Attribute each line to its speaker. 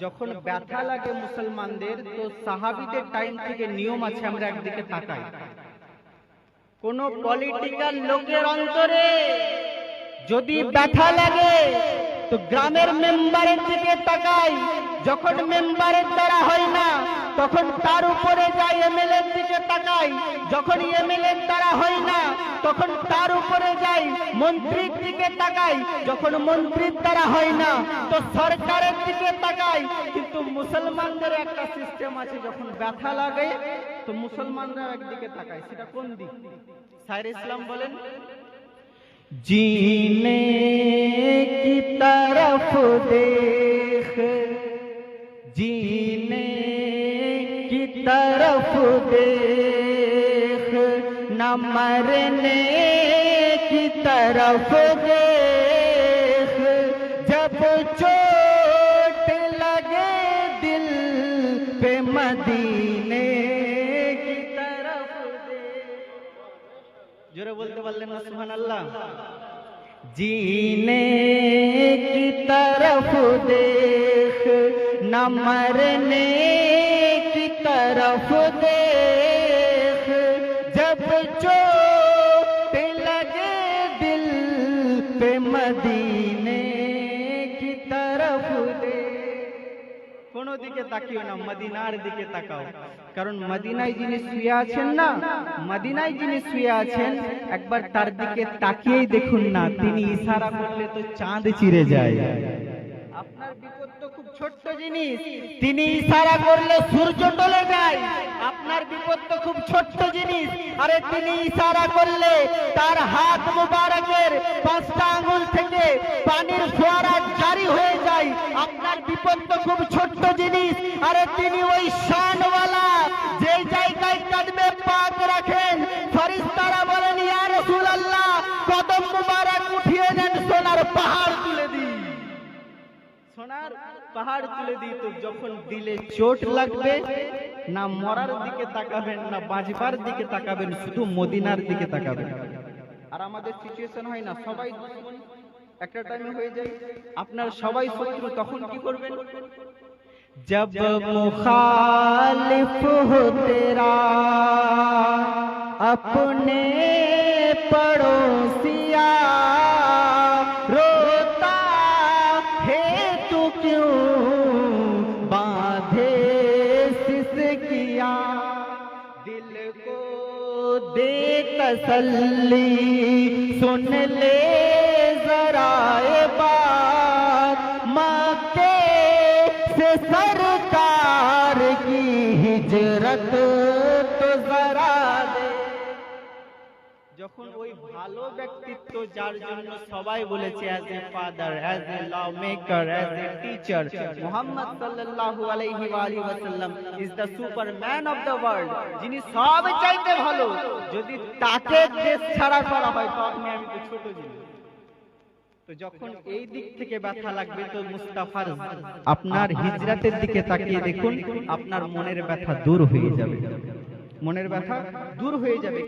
Speaker 1: যখন ব্যথা লাগে মুসলমানদের, তো সাহাবিদের টাইম থেকে নিয়ম আছে, আমরা একদিকে তাকাই। কোন পলিটিক্যাল লোকের অন্তরে যদি ব্যথা লাগে, তো গ্রামের মেম্বারের দিকে তাকাই। যখন মেম্বারের দ্বারা হয় না তখন তার উপরে যাই এমএলএ দিকে তাকাই যখন এমএলএ দ্বারা হয় না তখন তার উপরে যাই মন্ত্রীর দিকে তাকাই যখন মন্ত্রীর দ্বারা হয় না তো সরকারের দিকে তাকাই কিন্তু মুসলমানদের একটা সিস্টেম আছে যখন ব্যথা লাগে তো মুসলমানরা একদিকে তাকায় সেটা কোন দিক সাইর ইসলাম বলেন जीने की तरफ देख तरफ देख न मरने की तरफ देख जब चोट लगे दिल पे मदीने की तरफ देख जोरे बोलते वाले ना सुबह अल्लाह जीने की तरफ देख न मरने तरफ देख जब चोट लगे दिल पे मदीने की तरफ देख কোনো দিকে তাকিও না মদিনার দিকে তাকাও কারণ মদিনায় যিনি শুয়ে আছেন না মদিনায় যিনি শুয়ে আছেন একবার তার দিকে তাকিয়েই দেখুন না তিনি ইশারা করলে তো চাঁদ চিরে যায় আপনার বিপদ তো খুব ছোট্ট জিনিস। তিনি ইশারা করলে সূর্য টলে যায়। আপনার বিপদ তো খুব ছোট্ট জিনিস। আরে তিনি ইশারা করলে তার হাত মুবারকের পাঁচটা আঙুল থেকে পানির ফোয়ারা জারি হয়ে যায়। আপনার বিপদ তো খুব ছোট্ট জিনিস। আরে তিনি ওই শানওয়ালা পাহাড় তুলে দিই তো যখন দিলে চোট লাগবে না মরার দিকে তাকাবেন না বাঁচবার দিকে তাকাবেন শুধু মদিনার দিকে তাকাবেন আর আমাদের সিচুয়েশন হয় না সবাই দুশ্মন একটা টাইমে হয়ে যায় আপনার সবাই শত্রু তখন কি করবেন जब मुखालिफ हो तेरा अपने पड़ोसिया दे तसल्ली सुन ले जराए बात। मक्के से सरकार की हिजरत तो जरा दे। যখন ওই ভালো ব্যক্তিত্ব যার জন্য সবাই বলেছে as a father as a lawmaker as a teacher Muhammad সাল্লাল্লাহু আলাইহি ওয়া আলিহি ওয়াসাল্লাম is the superman of the world যিনি সব চাইতে ভালো, যদি তাকে দেশ ছাড়া করা হয়, তো আপনি আমি তো ছোট জিনিস। তো যখন এই দিক থেকে ব্যথা লাগবে, তো মুস্তাফার আপনার হিজরাতের দিকে তাকিয়ে দেখুন, আপনার মনের ব্যথা দূর হয়ে যাবে। মনের ব্যথা দূর হয়ে যাবে।